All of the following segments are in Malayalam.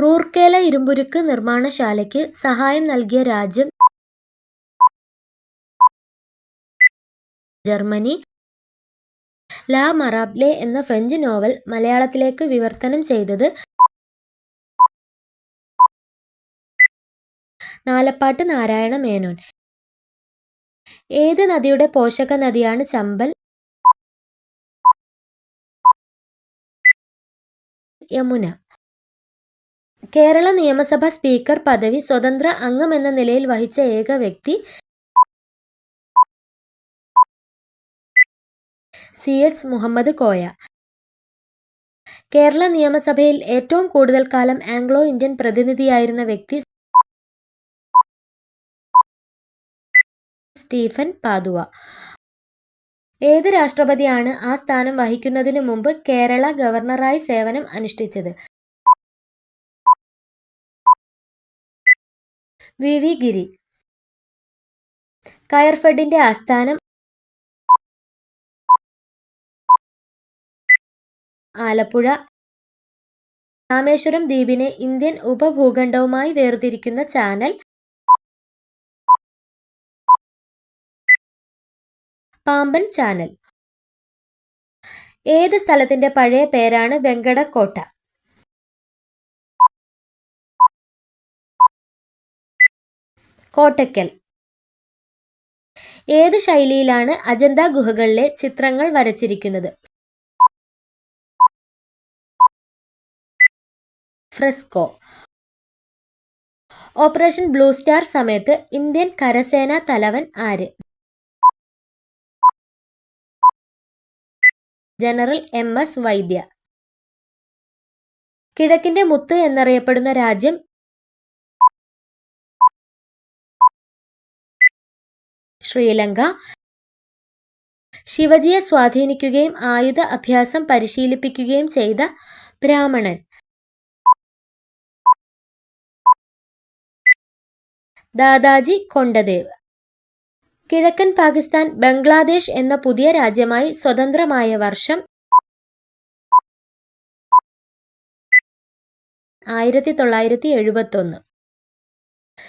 റൂർക്കേല ഇരുമ്പുരുക്ക് നിർമ്മാണശാലയ്ക്ക് സഹായം നൽകിയ രാജ്യം ജർമ്മനി. ലാ മറാബ്ലെ എന്ന ഫ്രഞ്ച് നോവൽ മലയാളത്തിലേക്ക് വിവർത്തനം ചെയ്തത് നാലപ്പാട്ട് നാരായണ മേനോൻ. ഏത് നദിയുടെ പോഷക നദിയാണ് ചമ്പൽ? യമുന. കേരള നിയമസഭ സ്പീക്കർ പദവി സ്വതന്ത്ര അംഗമെന്ന നിലയിൽ വഹിച്ച ഏക വ്യക്തി സി എച്ച് മുഹമ്മദ് കോയ. കേരള നിയമസഭയിൽ ഏറ്റവും കൂടുതൽ കാലം ആംഗ്ലോ ഇന്ത്യൻ പ്രതിനിധിയായിരുന്ന വ്യക്തി സ്റ്റീഫൻ പാതുവ ഏത് രാഷ്ട്രപതിയാണ് ആ സ്ഥാനം വഹിക്കുന്നതിനു മുമ്പ് കേരള ഗവർണറായി സേവനം അനുഷ്ഠിച്ചത്? വി വി ഗിരി കയർഫെഡിന്റെ ആസ്ഥാനം ആലപ്പുഴ. രാമേശ്വരം ദ്വീപിനെ ഇന്ത്യൻ ഉപഭൂഖണ്ഡവുമായി വേർതിരിക്കുന്ന ചാനൽ. പാമ്പൻ ചാനൽ. ഏത് സ്ഥലത്തിന്റെ പഴയ പേരാണ് വെങ്കടക്കോട്ട? കോട്ടയ്ക്കൽ. ഏത് ശൈലിയിലാണ് അജന്ത ഗുഹകളിലെ ചിത്രങ്ങൾ വരച്ചിരിക്കുന്നത്? ഫ്രെസ്കോ. ഓപ്പറേഷൻ ബ്ലൂ സ്റ്റാർ സമയത്ത് ഇന്ത്യൻ കരസേനാ തലവൻ ആര്? ജനറൽ എം എസ് വൈദ്യ. കിഴക്കിന്റെ മുത്ത് എന്നറിയപ്പെടുന്ന രാജ്യം ശ്രീലങ്ക. ശിവജിയെ സ്വാധീനിക്കുകയും ആയുധ അഭ്യാസം പരിശീലിപ്പിക്കുകയും ചെയ്ത ബ്രാഹ്മണൻ. ദാദാജി കൊണ്ടദേവ്. കിഴക്കൻ പാകിസ്ഥാൻ ബംഗ്ലാദേശ് എന്ന പുതിയ രാജ്യമായി സ്വതന്ത്രമായ വർഷം ആയിരത്തി തൊള്ളായിരത്തി എഴുപത്തൊന്ന്.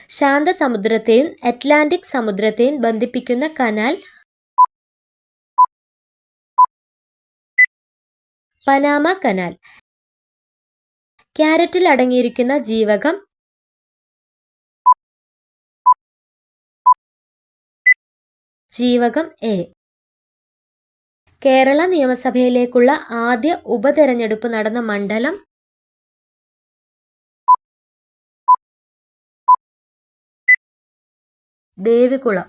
ശാന്തസമുദ്രത്തെയും അറ്റ്ലാന്റിക് സമുദ്രത്തെയും ബന്ധിപ്പിക്കുന്ന കനാൽ പനാമ കനാൽ. ക്യാരറ്റിൽ അടങ്ങിയിരിക്കുന്ന ജീവകം ജീവകം എ. കേരള നിയമസഭയിലേക്കുള്ള ആദ്യ ഉപതെരഞ്ഞെടുപ്പ് നടന്ന മണ്ഡലം ദേവികുളം.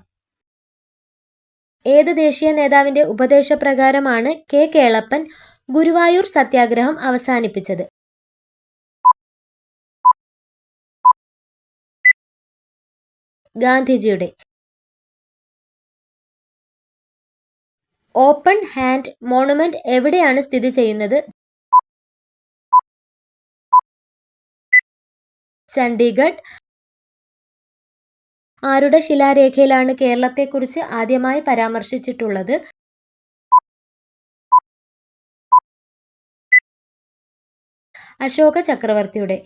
ഏത് ദേശീയ നേതാവിന്റെ ഉപദേശപ്രകാരമാണ് കെ കേളപ്പൻ ഗുരുവായൂർ സത്യാഗ്രഹം അവസാനിപ്പിച്ചത്? ഗാന്ധിജിയുടെ. ഓപ്പൺ ഹാൻഡ് മോണുമെന്റ് എവിടെയാണ് സ്ഥിതി ചെയ്യുന്നത്? ചണ്ഡീഗഡ് ആരുടെ ശിലാരേഖയിലാണ് കേരളത്തെക്കുറിച്ച് ആദ്യമായി പരാമർശിച്ചിട്ടുള്ളത്? അശോക ചക്രവർത്തിയുടെ